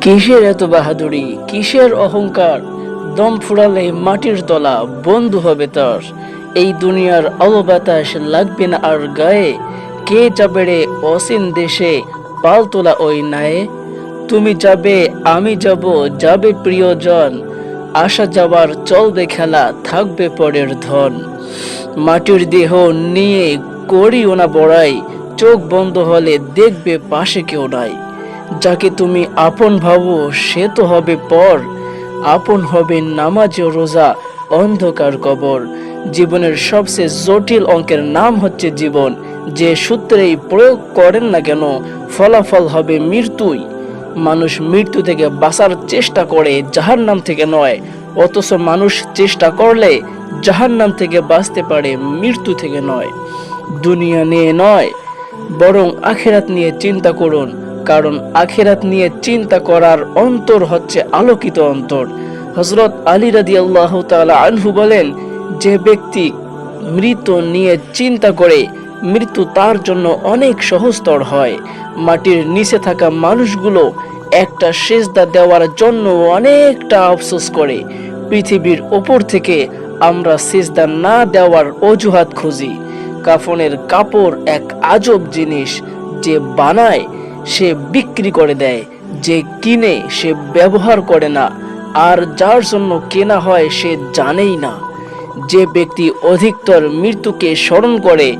কিসের এত বাহাদুরি? কিসের অহংকার? দম ফুরালে মাটির তলা, বন্ধু হবে তার। এই দুনিয়ার আলো বাতাস লাগবে না আর গায়ে। কে যাবে রে অসীম দেশে পাল তোলা ওই নায়ে? তুমি যাবে, আমি যাব, যাবে প্রিয়জন। আসা যাবার চলবে খেলা, থাকবে পরের ধন। মাটির দেহ নিয়ে করিও না বড়াই। চোখ বন্ধ হলে দেখবে পাশে কেউ নাই। যাকে তুমি আপন ভাবো, সে তো হবে পর। আপন হবে নামাজ ও রোজা, অন্ধকার কবর। জীবনের সবচেয়ে জটিল অঙ্কের নাম হচ্ছে জীবন। যে সূত্রেই প্রয়োগ করেন না কেন, ফলাফল হবে মৃত্যুই। মানুষ মৃত্যু থেকে বাঁচার চেষ্টা করে জাহার নাম থেকে নয়। অথচ মানুষ চেষ্টা করলে জাহার নাম থেকে বাঁচতে পারে, মৃত্যু থেকে নয়। দুনিয়া নিয়ে নয়। বরং আখেরাত নিয়ে চিন্তা করুন, কারণ আখেরাত নিয়ে চিন্তা করার অন্তর হচ্ছে আলোকিত অন্তর। হজরত আলী রাদি আল্লাহ আনহু বলেন, যে ব্যক্তি মৃত নিয়ে চিন্তা করে, মৃত্যু তার জন্য অনেক সহজতর হয়। মাটির নিচে থাকা মানুষগুলো একটা সেজদা দেওয়ার জন্য অনেকটা আফসোস করে। পৃথিবীর ওপর থেকে আমরা সেজদা না দেওয়ার অজুহাত খুঁজি। কাফনের কাপড় এক আজব জিনিস যে বানায়, সে বিক্রি করে দেয়, যে কিনে সে ব্যবহার করে না, আর যার জন্য কেনা হয় সে জানেই না। যে ব্যক্তি অধিকতর মৃত্যুকে স্মরণ করে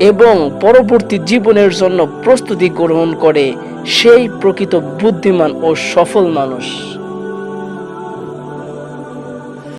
এবং পরবর্তী জীবনের জন্য প্রস্তুতি গ্রহণ করে, সেই প্রকৃত বুদ্ধিমান ও সফল মানুষ।